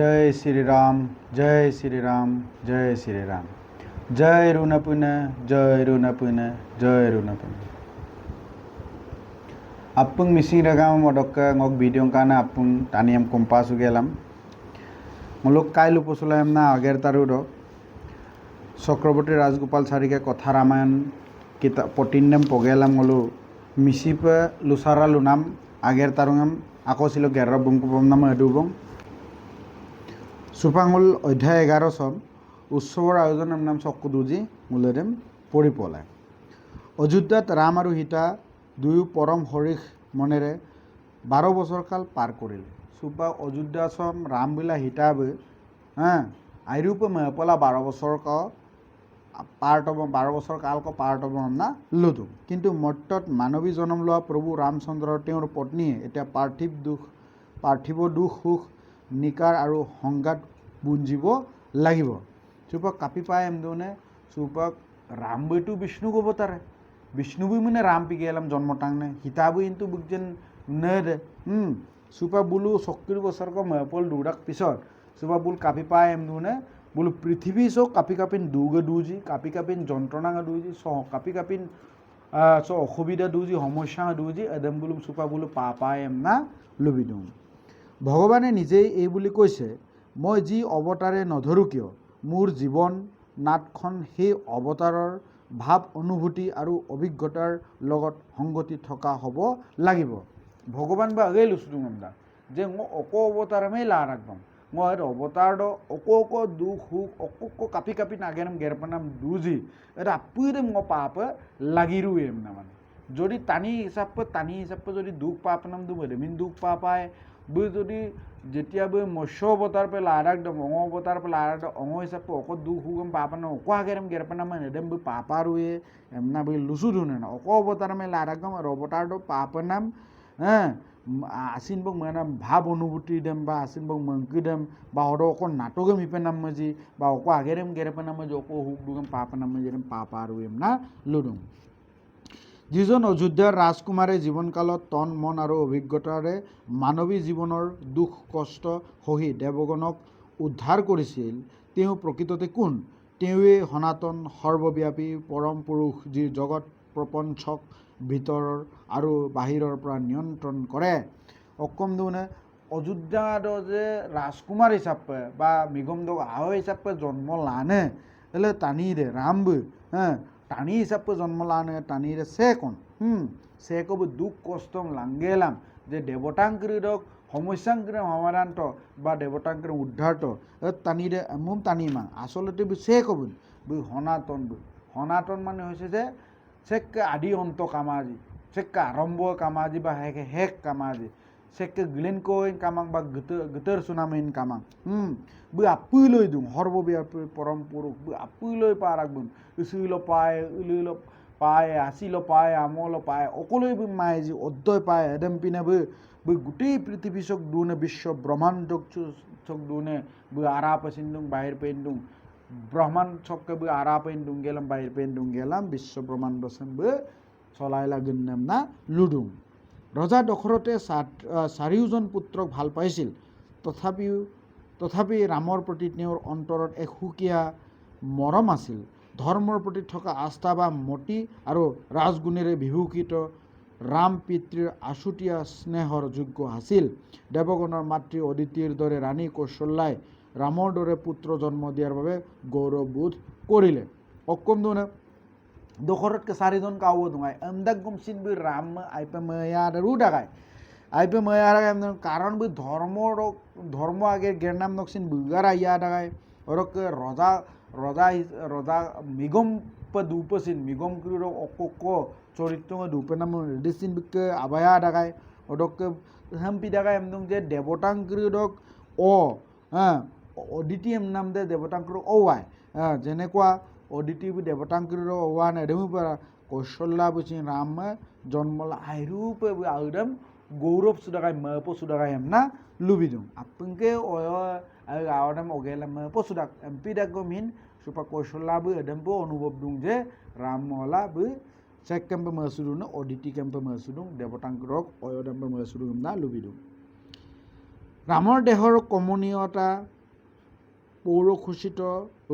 জয় শ্রীরাম জয় শ্রীরাম জয় শ্রীরাম। জয় রুনপুন জয় রুনপুন জয় রুনপুন। apung missing ragam modok ngok video kana apung taniam kompas gelam muluk kai lupo sulayam na আগের তারুড চক্রবর্তী রাজগোপাল চারিকে কথা রামায়ণ কিতাব পটিন্নম পগেলাম গলো মিছিপ লুচাৰা লুনাম আগের তাৰুঙাম, আকৌ ছিল গেৰ বুংকুপম নাম এডুবং। চুপাঙুল অধ্যায় এঘাৰ চম উৎসৱৰ আয়োজনৰ নাম চকুদুজি মূলেদেম পৰি পলায় অযোধ্যাত ৰাম আৰু সীতা দুয়ো পৰম হৰিষ মনেৰে বাৰ বছৰ কাল পাৰ কৰিলে। চুপা অযোধ্যা চম ৰাম সীতাবে হা আইরূপে মেপলা বারো বছর ক পার্টব বারো বছর কাল ক পার্টব না লুদু কিন্তু মৰ্ত্যত মানৱী জন্ম লোৱা প্ৰভু ৰামচন্দ্ৰ তেওঁৰ পত্নীয়ে এতিয়া পাৰ্থিৱ দুখ পাৰ্থিৱ দুখ সুখ নিকাৰ আৰু সংঘাত বুঞ্জিব লাগিব। চুপক কাপি পায় এমদনে চুপক রাম বইটু বিষ্ণু অবতারে বিষ্ণু বই মানে রাম পিকে এলাম জন্ম টাংনে সীতা বই কিন্তু বুকজেন নে দে হুম চুপা বুলু চক্কির বছর ক মেপল দুডাক পিছত, চুপা বুল কাপি পায় এমদনে বুলু পৃথিৱী চক কাপি কাপিন দুগে দুজি কাপি কাপিন যন্ত্ৰণা দুজি চ কাপি কাপিন চ অসুবিধা দুজি সমস্যা দুজি এদম বুলু চুপা বুলু পা পায় এম না লুবি দিওঁ ভগৱানে নিজেই এই বুলি কৈছে মই যি অৱতাৰে নধৰোঁ কিয়? মোৰ জীৱন নাটখন সেই অৱতাৰৰ ভাৱ অনুভূতি আৰু অভিজ্ঞতাৰ লগত সংগতি থকা হ'ব লাগিব। ভগৱান বা আগেই লৈছোঁ আমৰা যে মই অক অৱতাৰমেই লা ৰাখবাম মই এটা অৱতাৰ অক অক দুখ সুখ অক অক কাপি কাপি নাগেনম গেরপানাম দুজি। এটা আপুরে মই পাপ লাগিরুয়ে না মানে যদি টানি হিচাপে টানি হিচাপে যদি দুখ পাপনাম দু মেডেমিন দুখ পা পায় বই যদি যেতিয়া বই মৎস্য অৱতাৰ পে লাৰাক দম অঙ অৱতাৰ পে লাৰাক দম অঙ হিচাপে অক দুখ সুগম পাপান অক আগেরম গেরপানাম এডেম বই পাপারুয়ে এমনা বই লুচু ধুনে না অক অৱতাৰ মে লাৰাক দম আর অৱতার পাপনাম হ্যাঁ আসিন বক মানে ভাব অনুভূতি দেম বা আসিন বক মঙ্কি দেম, বা অড অক নাটকে মিপে নাম বা অক আগেরেম গেরেপে নাম অক হুক দুগম পাপে নাম মজি পাপা আর না লুডুম যিজন অযোধ্যাৰ ৰাজকুমাৰে জীৱনকালত তন, মন আৰু অভিজ্ঞতাৰে মানৱী জীৱনৰ দুখ, কষ্ট, সহি দেৱগণক উদ্ধাৰ কৰিছিল, তেওঁ প্ৰকৃততে কোন? তেওঁৱেই সনাতন, সৰ্বব্যাপী, পৰম পুৰুষ যি জগত প্ৰপঞ্চক ভিতৰৰ আৰু বাহিৰৰ পৰা নিয়ন্ত্ৰণ কৰে। অকম দুনে অযোধ্যাত যে ৰাজকুমাৰ হিচাপে বা মৃগম দক আহ হিচাপে জন্ম লানে? হলে টানিৰে রামবু হ্যাঁ টানি হিসাবে জন্ম লানে টানিরে সে কোন হুম সে কব দুঃখ কষ্টম লাঙ্গেলাম যে দেৱতাংকৃদক সমস্যাংকৃম সমাধান্ত বা দেৱতাংকৃম উদ্ধাৰত টানিৰে এমন টানিমা আচলতে বি সে কব বি সনাতন বি। সনাতন মানে হৈছে যে চেক্কে আদি অন্ত কামাজি, চেক্কে আৰম্ভ কামাজি বা শেষ কামাজি। সেকে গিলেন কইন কামাং বা গিতর সুনামিন কামাং হুম আপুই লই দুং সর্বব্যাপী পরম পুরুষ বই আপুই লই পা রাখবুন ইসুইল পায় উলিল পায় আসিল পায় আমল পায় অকলেই মায়ে যে অধ্যয় পায় এদম পিনে বই বই গোটেই পৃথিবী চক দুনে বিশ্ব ব্রহ্মাণ্ড চক দুনে বই আরা পেছিন দুং বাহির পেন দুং ব্রহ্মাণ্ড চককে বই আরা পেন দুং গেলাম বাহির পেন দুং গেলাম বিশ্ব ব্রহ্মাণ্ড সেন বই চলাই লাগেন না লুডুং ৰজা দশৰথে চাৰিওজন পুত্ৰক ভালো পাইছিল। তথাপিও, তথাপি ৰামৰ প্ৰতি তেওঁৰ অন্তৰত এক সুকীয়া মৰম আছিল। ধৰ্মৰ প্ৰতি থকা আস্থা বা মতি আৰু ৰাজগুণেৰে বিভূষিত ৰাম পিতৃৰ আছুতীয়া স্নেহৰ যোগ্য আছিল। দেৱগণৰ মাতৃ অদিতিৰ দৰে ৰাণী কৌশল্যাই ৰামৰ দৰে পুত্ৰ জন্ম দিয়াৰ বাবে গৌৰৱবোধ কৰিলে। অকমদনে দশরথকে চারিজন কাউ দুঙাই এমদাক গমসিন বি রাম আইপে ময়ার রুডাগাই আইপে ময়ার কারণ বি ধর্ম ধর্ম আগে গেরনাম নকসিন বুগারা ইয়া ডাগাই ওরক রজা রজা রজা মিগম দুপসিন মিগম কির অকক চরিত্র দুপে নাম রেডিসিন বিকে আবায়া ডাগাই ওডককে হেম্পি ডাগাই এমদং যে দেৱতাংকৃদক অ হ্যাঁ অদিতি এম নাম দে দেৱতাংকৃ অৱাই হ্যাঁ যেনেকুৱা দেৱতাংকৃৰ ওৱান এডেমু পৰা কৌশল্যা বুঝি রাম জন্মলা আইরূপে আউদম গৌরব সুদাগাই মেপো সুদাগাই এম না লুবিদুং আপংকে অয় আওয়াদম ওগেলাম মেপো সুদাক এমপি ডাক মিন সুপা কৌশল্যা বু এডম বো অনুভব দুং যে রাম মলা বু চেক কেম্পে মেসুদুং না অদিতি কেম্পে মেসুদুং দেৱতাংকৰক অয়দম্পে মেসুদুং না লুবিদুং ৰামৰ দেহৰ কমনীয়তা পৌৰখোচিত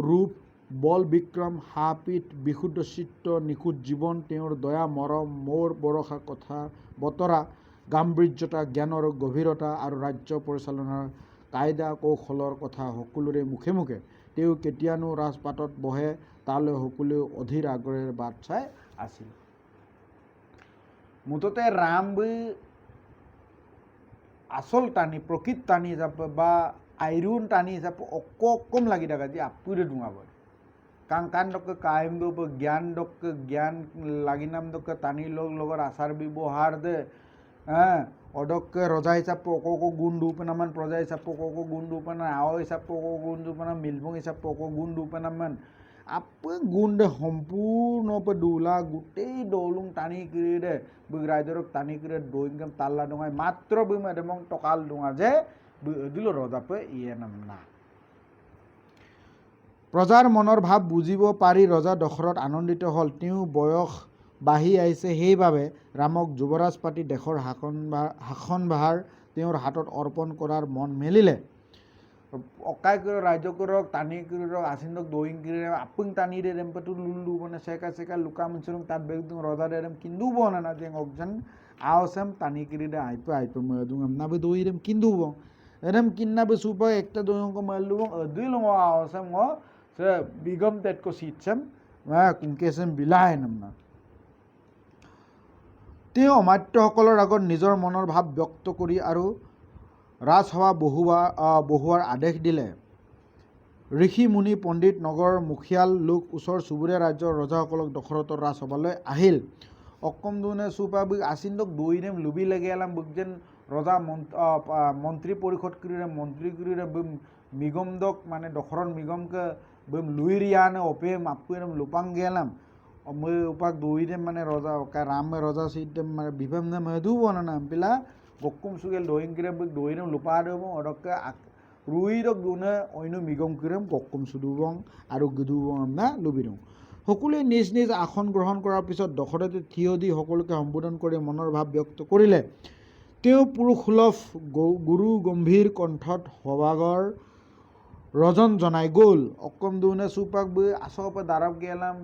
ৰূপ বল বিক্ৰম হাপিত, বিশুদ্ধ চিত্ৰ নিখুঁত জীৱন, তেওঁৰ দয়া, মৰম, মোৰ বৰষা কথা, বতৰা, গাম্ভীৰ্যতা জ্ঞানৰ গভীৰতা আৰু ৰাজ্য পৰিচালনাৰ কায়দা, কৌশলৰ কথা সকলোৰে মুখে মুখে। তেওঁ কেতিয়ানো ৰাজপাটত বহে, তালৈ সকলোৱে অধীৰ আগ্ৰহেৰে বাট চাই আছিল। মুঠতে ৰাম আচল টানি, প্ৰকৃত টানি হিচাপে বা আইরুন টানি হিচাপে অক অকম লাগি থাকা যে আপুরে ডুঙাব কাং কান দকে কাহিম দপ জ্ঞান দকে জ্ঞান লাগিনাম দকে টানি লগ লগর আচার ব্যবহার দে হ্যাঁ অডককে রজা হিসাবে অক অক গুণ দুপেনামান প্রজা হিসাবে অক অক গুণ দুপেনা আও হিসাবে অক অক গুণ দুপেনা মিলবং হিসাবে অক গুণ দুপেনামান apa গুণ দে সম্পূৰ্ণৰূপে দৌলা গোটেই দৌলুং টানি কিৰি দে বৈ ৰাইজৰক টানি কিৰি দৈংকাম তাল্লা ডোঙাই মাত্ৰ বৈ মেডেমং টকাল ডোঙা যে দিল ৰজাপে ইয়ে নাম না প্ৰজাৰ মনৰ ভাৱ বুজিব পাৰি ৰজা দশৰথ আনন্দিত হ'ল। তেওঁ বয়স বাঢ়ি আহিছে, সেইবাবে ৰামক যুৱৰাজ পাতি দেশৰ শাসন শাসনভাৰ তেওঁৰ হাতত অৰ্পণ কৰাৰ মন মেলিলে। অকাই করে রাজ্য করক টানি করে আসিন্দক দইং করে আপং টানি রে রেম পেটু লুলু মানে সেকা সেকা লুকা মিনসুরং তাত বেগদুং রজা রে রেম কিন্দু বনা যে অকজন আওসেম রে আইপে আইপে বে দই রেম কিন্দু বং? রেম কিন্না বে সুপা একটা দইং কো মালু বং দুই লং আওসেম ও বিগম তেট কো সিটসেম মা নাম তেওঁ অমাত্যসকলৰ আগত নিজৰ মনৰ ভাৱ ব্যক্ত কৰি আৰু ৰাজসভা বহুৱা বহুৱাৰ আদেশ দিলে ঋষি মুনি পণ্ডিত নগৰ মুখিয়াল লোক ওচৰ চুবুৰীয়া ৰাজ্যৰ ৰজাসকলক দশৰথৰ ৰাজসভালৈ আহিল অকম দুনে চুপাবি আচিন্দক দৈনে লুবি লাগে এলাম বুকজেন ৰজা মন্ত্ৰী পৰিষদ কৰিৰে মন্ত্ৰী কৰিৰে মিগমদক মানে দশৰথ মিগমকে বেম লুইৰিয়া নে অপেম আপুম লোপাং গেলাম মই উপাক দৌৰি মানে ৰজা অকা ৰামে ৰজা চিট মানে মানে বিভেম দিম সেইটো নাম পিলা গকুম সুগেল দৈং কিৰম বুক দৌৰি দিম লোপা দিব ৰুইৰক দোনে অন্য মিগম কিৰম গকুম চুদুবং আৰু গুদুবং না লুবি সকলোৱে নিজ নিজ আসন গ্ৰহণ কৰাৰ পিছত দশৰতে থিয় দি সকলোকে সম্বোধন কৰি মনৰ ভাৱ ব্যক্ত কৰিলে তেওঁ পুৰুষসুলভ গুৰু গম্ভীৰ কণ্ঠত সবাগৰ ৰজন জনাই গ'ল। অকম দুনে চুপাক বৈ আচপে দাৰব গেলাম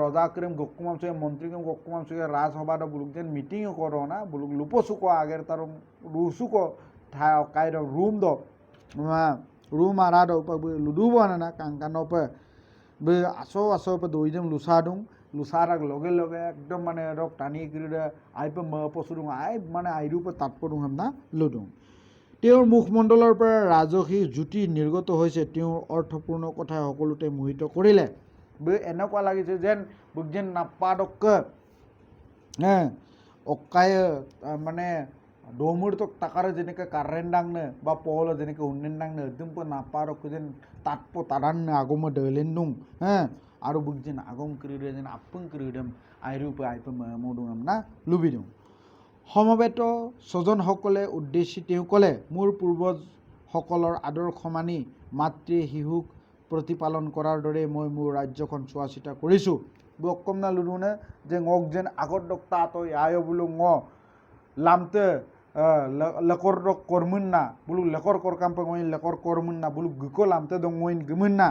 রজা করিম গকুমাম সঙ্গে মন্ত্রী করিম গকুমাম সঙ্গে রাজসভাটা বুলুক যেন মিটিংও করো না? বুলুক লুপসুকো আগের তার রুসুকো ঠা কাইর রুম দ। রুম আরা দ লুডু বনে না কাংকান পে বে আছো পে দই যেম লুসা দুং লুসারাক লগে লগে একদম মানে রক টানি কৰি আই পে ম আই মানে আইৰু পে তাৎপদুং হাম না লুডুং তেওঁৰ মুখমণ্ডলৰ পৰা ৰাজসী জ্যোতি নিৰ্গত হৈছে, তেওঁৰ অৰ্থপূৰ্ণ কথাই সকলোতে মোহিত কৰিলে। এনেকুৱা লাগিছে যেন যেন নাপাদকে অকায় মানে দৌমুড়তক টাকারে যেনেকে কারেন্ট ডাংনো বা পল যেনেকে উন্নয়ন ডাংনো দিমপো নাপারক যেন তাতপো তাদাননো আগমো দলেন দং হ্যাঁ আৰু বুকজেন আগম কিরিরে যেন আপং কিরিডম আইরূপে আইপে মদুঙম না লুবিদুং সমবেত স্বজনসকলে উদ্দেশ্যি তেওঁকলে মোৰ পূৰ্বজসকলৰ আদৰ্শ মানি মাতৃ শিশুক প্ৰতিপালন কৰাৰ দৰে মই মোৰ ৰাজ্যখন চোৱা চিতা কৰিছোঁ। বুক কম নালুনে যে মোক যেন আগৰ দক তা আয় বোলো ম লামতে লেকৰ দক কৰ্মুন্না বোলো লেকৰ কৰকাম কাম পাই মই লেকৰ কৰ্মুন্না বোলো গুক লামতে দং মইন গুমুন্না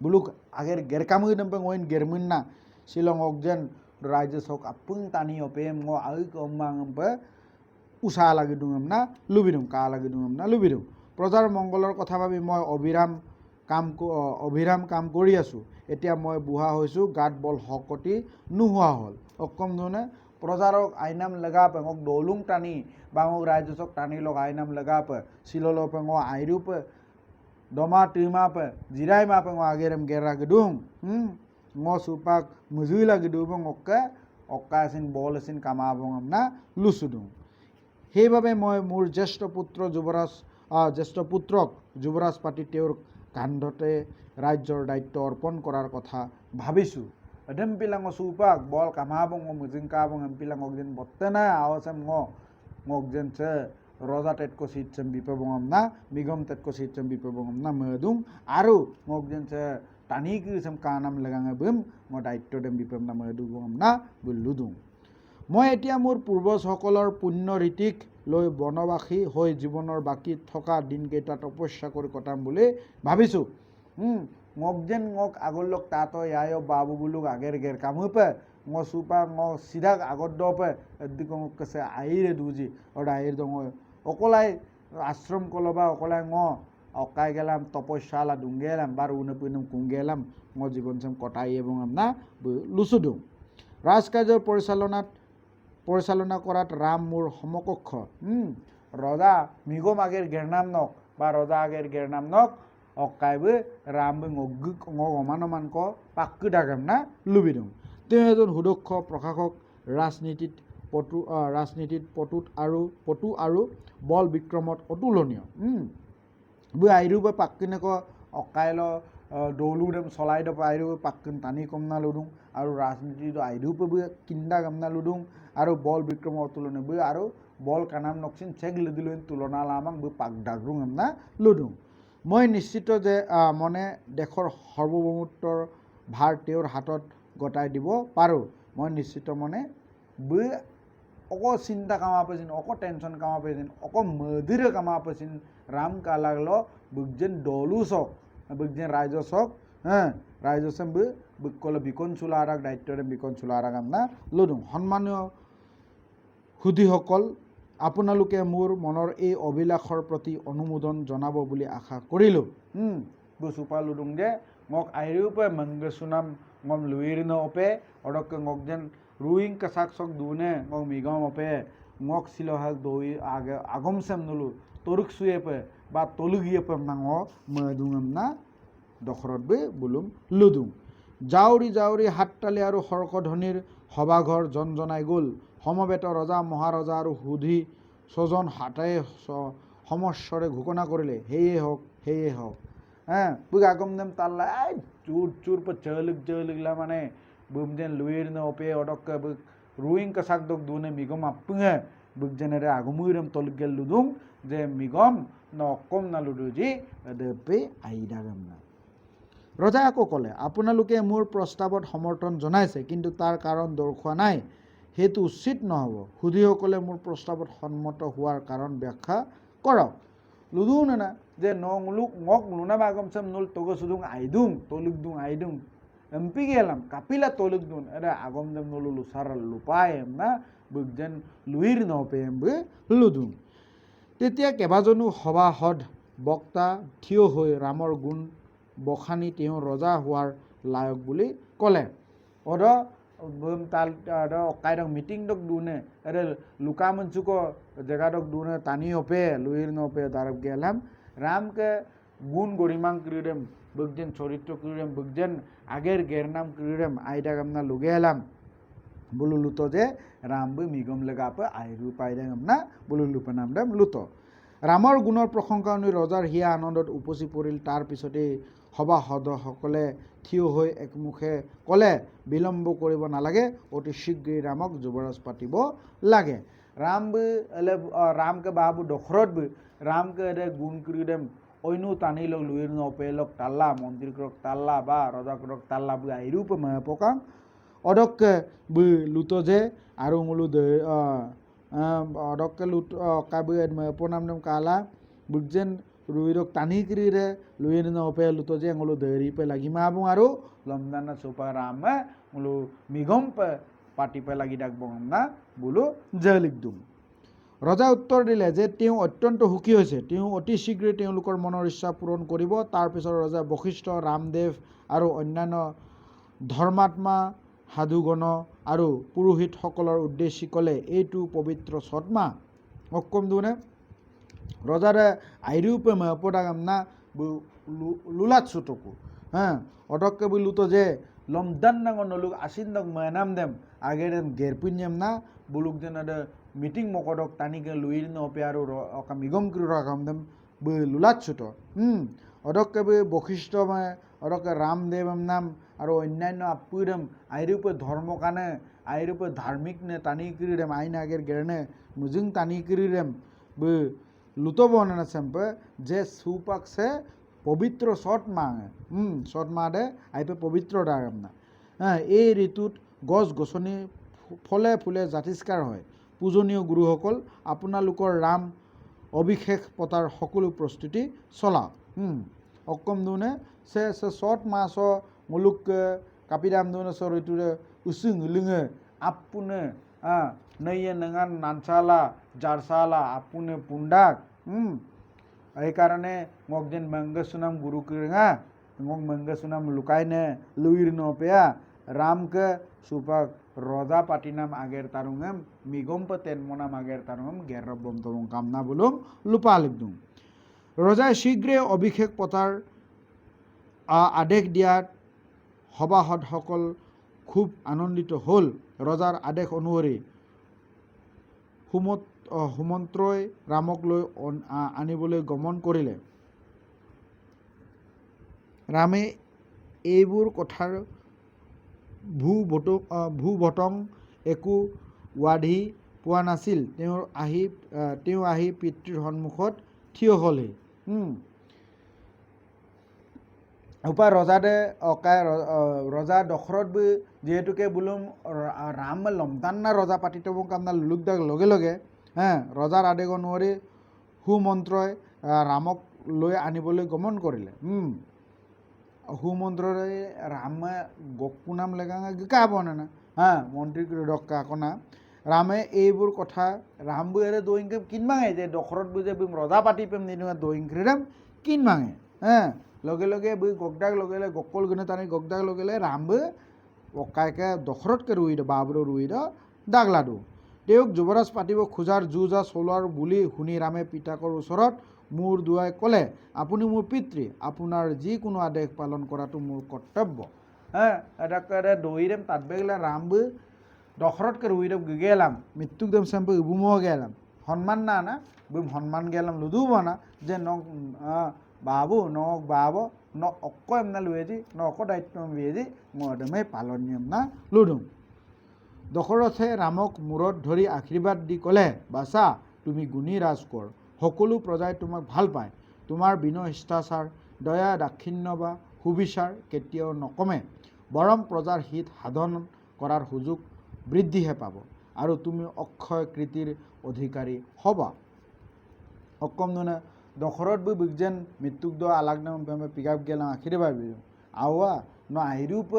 বোলো আগেৰ গেৰ কামো দিম পাই মইন গেৰমুন্না শ্বিলঙক যেন raja sok apung, tani opem, ngo ai ko mang pe usaha lagi dungam na lubidum ka lagi dungam na lubidum প্ৰজাৰ মংগলৰ কথা ভাবি মই অবিৰাম কাম অবিৰাম কাম কৰি আছোঁ এতিয়া মই বুঢ়া হৈছোঁ গাত বল শকতি নোহোৱা হ'ল অকম ধৰণে প্ৰজাৰক আইনাম লেগাপে মোক দৌলুং টানি বা মোক ৰাইজক টানি লগ আইনাম লেগাপে চিললপে ঙ আইরূপে দমা টিমাপে জিরাই মাপে ঙ আগেরম গেরা গেডুং ঙ সুপাক মুজুইলা গেডুবং অক্কে অক্কা এসিন বল এসিন কামাবং না লুচুদুং সেইবাবে মই মোৰ জ্যেষ্ঠ পুত্ৰ যুৱৰাজ জ্যেষ্ঠ পুত্ৰক যুৱৰাজ পাতি তেওঁৰ কান্ধতে ৰাজ্যৰ দায়িত্ব অৰ্পণ কৰাৰ কথা ভাবিছোঁ এডেম পিলাঙ চুপাক বল কামাবং মুজিং কাবং এম পিলাঙ যেন বত্তেনা আওয়াসেম ঙ ngok jen se roza tet ko sit sem bipebongam na migom tet ko sit sem bipebongam na টানি কি sem কানাম লেগাঙে বম মই দায়িত্ব দেম বিপেম না মেদু বম না বুলুদুং মই এতিয়া মোৰ পূৰ্বজসকলৰ পুণ্য ৰীতিক লৈ বনবাসী হৈ জীৱনৰ বাকী থকা দিনকেইটা তপস্যা কৰি কটাম বুলি ভাবিছোঁ ngok jen ngok agolok tato yayo babu buluk ager ger kamu pe ngo supa ngo sidak agod do pe এদিকে ngok kese aire duji oda air do ngo okolai আশ্রম কলবা ওকলাই ঙ অকাই গেলাম তপস্যালা ডুঙ্গেলাম বার উনে পুনম কুঙ্গেলাম ঙ জীবন সেম কটাই এবং আমনা লুচুদুং ৰাজকাৰ্যৰ পৰিচালনাত পৰিচালনা কৰাত ৰাম মোৰ সমকক্ষ ৰজা মিগম আগেৰ গেৰনাম নক বা ৰজা আগেৰ গেৰনাম নক অকাইবো ৰামবো ngগึক ঙ অমান অমান ক পাক্কু দাগাম না লুবিদুং তেওঁ এজন সুদক্ষ প্ৰশাসক ৰাজনীতিত পটু ৰাজনীতিত পটুত আৰু পটু আৰু বল বিক্ৰমত অতুলনীয় বৈ আইৰুবে পাক্কিনেক অকাইল দৌলুদেম চলাই দপ আইৰুবে পাক্কিন টানি কমনা লুডুং আৰু ৰাজনীতি আইৰুবে বৈ কিন্দা গামনা লুডুং আৰু বল বিক্ৰম অতুলনীয় বৈ আৰু বল কানাম নকচিন চেক লিদিলৈ তুলনা লামাং বৈ পাক ডাগৰুং আমনা লুডুং মই নিশ্চিত যে মনে দেশৰ সাৰ্বভৌমত্বৰ ভাৰ তেওঁৰ হাতত গতাই দিব পাৰোঁ মই নিশ্চিত মনে বৈ অক চিন্তা কামা পেছিন অক টেনশন কামা পেছিন অক মধিরে কামা পেছিন রাম কালাগলো বুকজেন দলু সক বুকজেন রাইজ সক হ্যাঁ রাইজ সেম বু বুকল বিকন চুলারাক দায়িত্বৰে বিকন চুলারাক আমনা লুডুং সন্মানীয় সুধীসকল আপোনালোকে মোৰ মনৰ এই অভিলাষৰ প্ৰতি অনুমোদন জনাব বুলি আশা কৰিলোঁ বুচুপা লুডুং যে ngok মংগে সুনাম ngom luirino ope odok ngok jen ruing kasak sok dune ngok migom ope ngok silohak doi age agom sem nulu suye বা তলুগিয়ে পেম নাঙ মদুঙম না দখৰত বে বুলুম লুদুং। জাউৰি জাউৰি হাততালি আৰু সৰ্কধ্বনিৰ সভাঘৰ জনজনাই গ'ল। সমবেত ৰজা, মহাৰজা আৰু সুধি ছজন হাতাই সমস্বৰে ঘোষণা কৰিলে, সেয়ে হওক সেয়ে হওক। হ্যাঁ বুক আগম দেম তাল্লা এই চুর চুর পর চলুক চলুকলা মানে বুম যেন লুইর ন ওপে অডক বুক রুইং কাসাক দক দুনে মিগম আপুঙে বুক জেনেরে আগমুইরম তলুক গেল লুদুং, যে মিগম ন অকম না লুডুজি দেপে আইডাগম না ৰজা আকৌ ক'লে, আপোনালোকে মোৰ প্ৰস্তাৱত সমৰ্থন জনাইছে, কিন্তু তাৰ কাৰণ দৰ্শোৱা নাই। সেইটো উচিত নহ'ব। সুধীসকলে মোৰ প্ৰস্তাৱত সন্মত হোৱাৰ কাৰণ ব্যাখ্যা কৰক। লুডু না যে bagam sam nul togo sudung aidung toluk dung aidung empi gelam kapila toluk dun ada agom dem nulu lusar lupaই না বুকজেন লুইৰ নপেম বৈ লুদুং তেতিয়া কেইবাজনো সভাসদ বক্তা থিয় হৈ ৰামৰ গুণ বখানি তেওঁ ৰজা হোৱাৰ লায়ক বুলি ক'লে। অদ তাল কাইদক মিটিং দক দুনে, এৰে লুকা মঞ্চুক জেগাদক দুনে টানি অপে, লুইৰ নপে দাৰব গেলাম। রামকে গুণ গরিমাং ক্রীড়েম বুকজেন চরিত্র ক্রীড়েম বুকজেন আগের গেরনাম ক্রীড়েম আইডা গামনা লুগে এলাম লুতো যে রাম বই মিগম লেগাপ আইরু পাইডা গামনা বুলু লুপে নাম দেম লুতো ৰামৰ গুণৰ প্ৰশংসা শুনি ৰজাৰ হিয়া আনন্দত উপচি পৰিল তাৰ পিছতেই সভাসদসকলে থিয় হৈ একমুখে ক'লে বিলম্ব কৰিব নালাগে অতি শীঘ্ৰেই ৰামক যুৱৰাজ পাতিব লাগে রাম বি এলে রাম কে বাবু দখরত বি রাম কে এদে গুণ করি দেম অন্য টানি লগ লুইর ন পেলক তাল্লা করক তাল্লা বা করক তাল্লা বি মে পকাং অদককে বি লুতো যে আৰু মুলু দে অদককে লুট কাবি মে পনাম নেম কালা, বুকজেন রুইরক টানি করি রে লুইর ন পে লুতো যে মুলু দেরি পে লাগি মাবুং আৰু লমদানা সুপা রাম মুলু মিগম পে পাতিপে লাগি ডাকব না, বোলো জেলিক দিম। ৰজাই উত্তৰ দিলে যে তেওঁ অত্যন্ত সুখী হৈছে, তেওঁ অতি শীঘ্ৰেই তেওঁলোকৰ মনৰ ইচ্ছা পূৰণ কৰিব তাৰপিছত ৰজা বশিষ্ঠ, ৰামদেৱ আৰু অন্যান্য ধৰ্মাত্মা সাধুগণ আৰু পুৰোহিতসকলৰ উদ্দেশ্যি ক'লে এইটো পবিত্ৰ চটমা অকম দুনে ৰজাৰে আইরূপে মেপদাগাম না লুলাত চুটকু হ্যাঁ অটককে বলুতো যে dem ageren gerpunyam na buluk den ada meeting mokodok tani ke luir no pearu oka migom kru rakam dem be lulat chuto হুম অদক্কে বে বশিষ্ঠ মানে অদক্কে রামদেবম নাম আৰু অন্যান্য আপুইরম আইরূপে ধর্ম কানে আইরূপে ধার্মিক নে টানি কিরিরেম আইন আগের গেরনে মুজিং টানি কিরিরেম বে লুতো বর্ণনা সেম্পে যে সুপাকসে পবিত্ৰ চট মাহ চট মাহে আইপে পবিত্ৰ ডাৰাম না। এই ঋতুত গছ গছনি ফলে ফুলে জাতিষ্কাৰ হয়। পূজনীয় গুৰুসকল, আপোনালোকৰ ৰাম অভিষেক পতাৰ সকলো প্ৰস্তুতি চলাওক। অকম দুনে সে সে শর্ট মুলুক কাপিদাম দুনে সর ইতুরে উসুং লুঙে আপুনে আ নইয়ে নঙান নানসালা জারসালা আপুনে পুন্ডাক হুম এই কারণে mangga sunam guru kirenga ngok mangga sunam lukaine luir no pea ram ke supak roda patinam ager tarungem migom peten monam ager tarungem gerrobom tomong kamna bulung lupa লিখদুম ৰজাই শীঘ্ৰে অভিষেক পতাৰ আদেশ দিয়াত সভাসদসকল খুব আনন্দিত হ'ল ৰজাৰ আদেশ অনুসৰি। সুমত সুমন্ত্ৰই ৰামক লৈ আনিবলৈ গমন কৰিলে। ৰামে এইবোৰ কথাৰ ভূ বট ভূ বটং একো ৱাধি পোৱা নাছিল। আহি আহ, তেওঁ আহি পিতৃৰ সন্মুখত থিয় হ'লহি। হুম। উপা ৰজাদে অকাই ৰ- আহ, ৰজা দশৰথ বি যিহেতুকে বোলো ৰ- ৰাম লমতান্না ৰজা পাতিত কামনা লুলুকদাক লগে লগে হে ৰজাৰ আদেশ অনুসৰি সুমন্ত্ৰই ৰামক লৈ আনিবলৈ গমন কৰিলে। সুমন্ত্ৰৰে ৰামে গপুনাম লেগাঙা গিকা বনে হা মন্ত্ৰী ডক্কা কনা ৰামে এইবোৰ কথা ৰাম বুৰে দৈংকে কিনমাঙে যে দশৰথ বুজে ৰজা পাতি পেম নিনুৱা দৈংখ্ৰীৰাম কিনমাঙে হে লগে লগে বই লগে লগে গকল গুণে টানি গগদাক লগে লগে ৰাম বু অকাইকে দশৰথকে ৰুই দ, বাবুৰ ৰুই দ দাগলাদু তেওঁক যুৱৰাজ পাতিব খোজাৰ যু যা চলোৱাৰ বুলি শুনি ৰামে পিতাকৰ ওচৰত মূৰ দুৱাই ক'লে, আপুনি মোৰ পিতৃ, আপোনাৰ যিকোনো আদেশ পালন কৰাটো মোৰ কৰ্তব্য। হ্যাঁ এটা দৌড়েম তাত বেগলে রাম বু দশরথকে রুইরম গেলাম মৃত্যুক দেম শ্যাম্পু বুমো গেলাম সন্মান না না বুম সন্মান গেলাম লুদুব না যে ন বাবু নক বাব ন অক্ক এমনা লুয়েজি ন অক দায়িত্ব লুয়েজি মদমে পালন নিয়ম না লুডুম দশৰথে ৰামক মূৰত ধৰি আশীৰ্বাদ দি ক'লে বাচা তুমি গুণী ৰাজকোঁৱৰ সকলো প্ৰজাই তোমাক ভালো পায় তোমাৰ বিনয় শিষ্টাচাৰ দয়া দাক্ষিণ্য বা সুবিচাৰ কেতিয়াও নকমে বৰং প্ৰজাৰ হিত সাধন কৰাৰ সুযোগ বৃদ্ধিহে পাব আৰু তুমি অক্ষয় কৃতিৰ অধিকাৰী হ'বা অকম নুনে দশরথ বি বিগজেন মৃত্যুক দ আলাগনাম পেমে পিকাপ গেলাম আশীর্বাদ বি আওয়া ন আইরূপ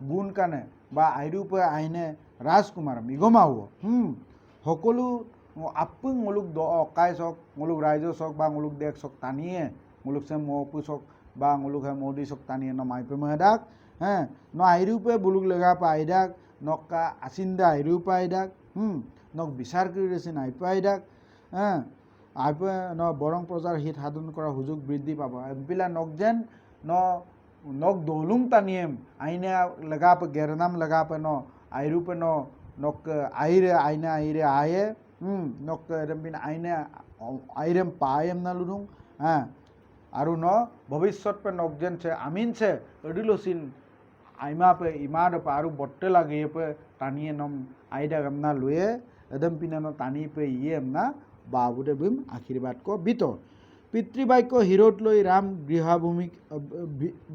গুণ কানে বা আইরূপ আইনে ৰাজকুমাৰ মিগমা হ'ব হুম সকলো আপুং মুলুক দ অকাই চক মুলুক ৰাইজ চক বা মুলুক দেশ চক টানিয়ে মুলুক সে মহপু চক বা মুলুক হে মোদী চক টানিয়ে ন মাইপে মহেদাক হ্যাঁ ন আইরূপে বুলুক লেগা পা আইদাক নকা আচিন্দা আইরূপে আইদাক হুম নক বিচাৰ কৰি ৰেচিন আইপে আইদাক হ্যাঁ আইপে ন বৰং প্ৰজাৰ হিত সাধন কৰাৰ সুযোগ বৃদ্ধি পাব। এমপিলা নক যেন ন নক দৌলুং টানিয়েম, আইনে লগাপ গেরনাম লগাপ ন আইরূপে ন নক আইরে আইনে আইরে আয়ে হুম নক এরম আইনে আইরেম পায়েম না লুডুং হ্যাঁ আৰু ন ভৱিষ্যত পে নক যেন ছে আমিন ছে অডিলোচিন আইমা পে ইমাদ পে আৰু বট্টে লাগে পে টানিয়ে নম আইডা গামনা লুয়ে এদম পিনে ন টানি পে ইয়ে এমনা বাবুদে বিম আশীৰ্বাদ ক বিত পিতৃবাক্য হিৰত লৈ ৰাম গৃহাভূমি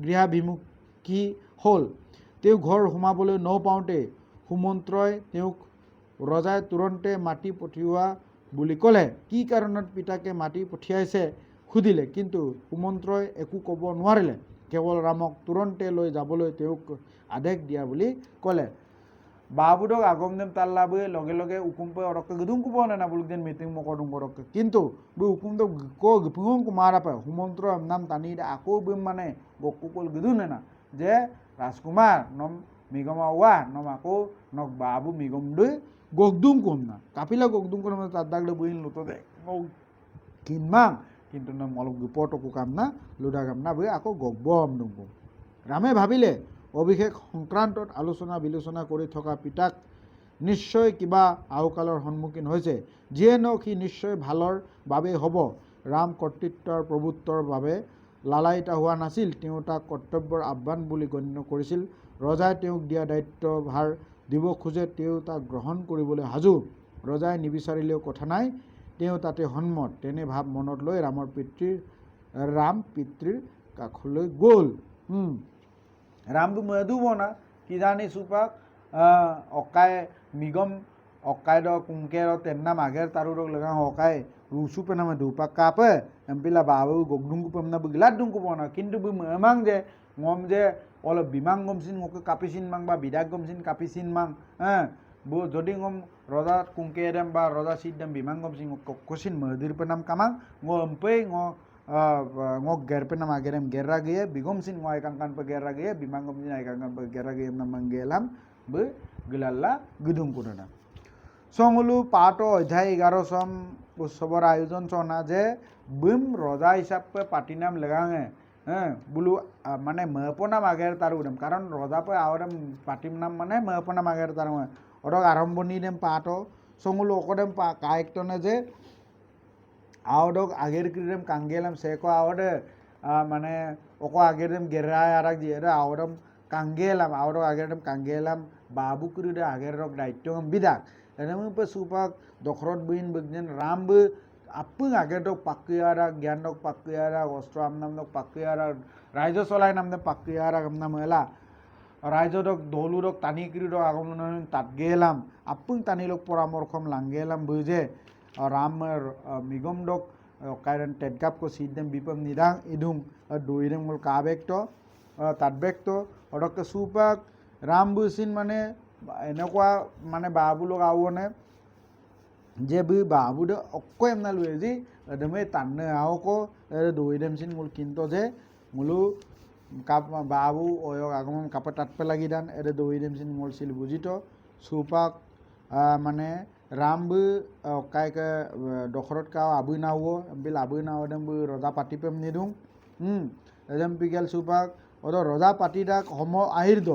গৃহাভিমুখী হ'ল। তেওঁ ঘৰ সোমাবলৈ ন পাওঁতে সুমন্ত্ৰই তেওঁক ৰজাই তুৰন্তে মাতি পঠিওৱা বুলি ক'লে। কি কাৰণত পিতাকে মাতি পঠিয়াইছে সুধিলে, কিন্তু সুমন্ত্ৰই একো ক'ব নোৱাৰিলে। কেৱল ৰামক তুৰন্তে লৈ যাবলৈ তেওঁক আদেশ দিয়া বুলি ক'লে। বাবুদক আগম দেম তাল্লা বই লগে লগে উকুম পে অরক্কে গদুং কুপো না বুলুক দেন মিটিং মকরুং করক্কে কিন্তু বই উকুম তো কো গপুং কুমারা পে হুমন্ত্র নাম দে আকো বিম মানে গকুকল গদু না যে রাজকুমার নম মিগমা ওয়া নম আকো নক বাবু মিগম দুই গগদুং কুম না। কাপিলা গগদুং কোন তার দাগলে বইন লুতো দে। কিনমাং কিন্তু ন মলক দুপটকো কাম না লুডা কাম না বই আকৌ গগবম দুংকুম ৰামে ভাবিলে অভিষেক সংক্ৰান্তত আলোচনা বিলোচনা কৰি থকা পিতাক নিশ্চয় কিবা আহুকালৰ সন্মুখীন হৈছে। যিয়ে নহওক সি নিশ্চয় ভালৰ বাবেই হ'ব। ৰাম কৰ্তৃত্বৰ প্ৰভুত্বৰ বাবে লালায়িত হোৱা নাছিল। তেওঁ তাক কৰ্তব্যৰ আহ্বান বুলি গণ্য কৰিছিল। ৰজাই তেওঁক দিয়া দায়িত্বভাৰ দিব খোজে, তেওঁ তাক গ্ৰহণ কৰিবলৈ সাজু। ৰজাই নিবিচাৰিলেও কথা নাই। তেওঁ তাতে সন্মত। তেনে ভাৱ মনত লৈ ৰামৰ পিতৃৰ, ৰাম পিতৃৰ কাষলৈ গ'ল। হুম। ৰামটো মধু বনা কিজানি চুপাক অকাই মিগম okai do kungke do tenna mager taru do legang okai rusu pe nama dupa kape empila babu gogdung ku pemna begilat dung ku pona kintu bu memang je ngom je olo bimang ngom sin ngoke kapisin mang ba bidak ngom sin kapisin mang eh bu যদি ngom roda kungke dem ba roda sit dem bimang ngom sin kosin medir pe nam kamang ngom pe ngo ngo ger pe nam agerem gerra ge bigom sin ngo ikan kan pe gerra ge bimang ngom sin ikan kan pe gerra ge nam manggelam bu গিলাল্লা গিদুং কুটনা সংলু পাট অধ্যায় এগারো সম উৎসবর আয়োজন চনা যে বিম রজা হিসাবে পাটি নাম লেগাঙে হ্যাঁ বুলু আহ, মানে মেহপো নাম আগের তার উদম কারণ রজা পে আওরম পাটিম নাম মানে মেহপো নাম আগের তার ওরক আরম্ভণি দেম পাট সংলু অকদেম পা কায়েকটনে যে আওডক আগের ক্রিডেম কাঙ্গেলাম সেকো আওডে মানে oko agedem gerai arak di era awdam kanggelam awdok agedem kanggelam babu kuruda agerok daitong bidak enam pe supak dokrot buin begnen rambe apung agedok pakuyara gyandok pakuyara ostram namdok pakuyara raijo solai namdok pakuyara gamna mela রাইজদক দলুরক টানি কিরিডক আগমন তাত গেলাম আপুং টানিলক পরামর্শম লাঙ্গেলাম বুঝে Ram মিগম doc কাইরেন টেটগাপ কো সিদ্ধম বিপম নিদাং ইদুং দুইরেং মূল কাবেক্ট তাত বেক্ট অডককে সুপাক রাম বুচিন মানে এনেকুৱা মানে বাবুলক আওনে যে বি বাবুদে অক্ক এমনা লুয়ে যি এদমে তান্নে আওকো দুইরেম সিন মূল কিন্ত যে মূলু oyok agam kapat tatpe lagi dan ada doi dem sin mol sil bujito supak ah, মানে রামবু কাই কে দখৰত কাও আবু নাও বিল আবু নাও দেম বু ৰজা পাতি পেম নিদুং হুম এদম পিগেল সুপাক অদ ৰজা পাতি দাক সম আহিৰ দ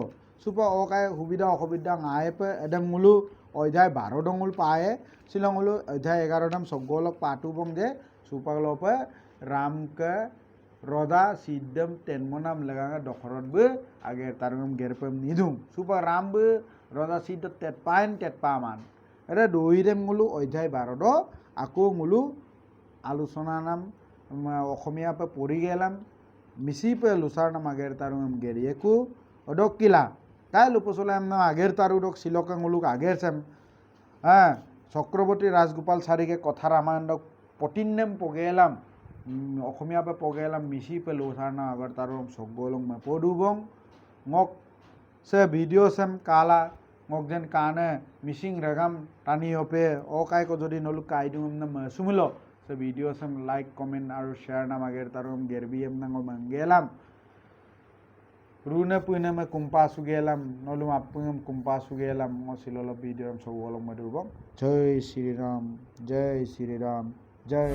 সুপাক অ কাই সুবিধা অসুবিধা আয়ে পে এদম মুলু অধ্যায় বাৰ ডঙুল পায়ে শ্বিলং হলো অধ্যায় এঘাৰ দাম চগলক পাতু বং যে সুপাক লপে রামকে roda sidem ten monam laganga dokorot be agar tarungam gerpem nidung supa ram be roda sidem tet pain tet paman এটা দৈৰেম গ'লো অধ্যায় বাৰদ আকৌ গ'লো আলোচনা নাম অসমীয়া পে পঢ়ি গেলাম মিচি পে লুচাৰ নাম আগের তারু নাম গেরিয়েকু অডক কিলা। তাই লুপচলাম নাম আগের তারু ডক শিলকা গলুক আগের চাম। হ্যাঁ চক্রবর্তী রাজগোপাল চারিকে কথা রামায়ণ পটিন্নেম পগেলাম উম, অসমীয়া পে পগেলাম মিচি পে লুচার নাম আগের তারু সগলং মে পডুবং ngok se video sem kala ngokjen kaane missing ragam tani ope o kai ko jodi nolu kai dum nam sumulo so video sam like comment aru share nam ager tarum gerbi em nang mangelam rune puine me kumpa sugelam nolum apungam kumpa sugelam ngo silolo video am sobu olom madubom jai shri ram jai shri ram jai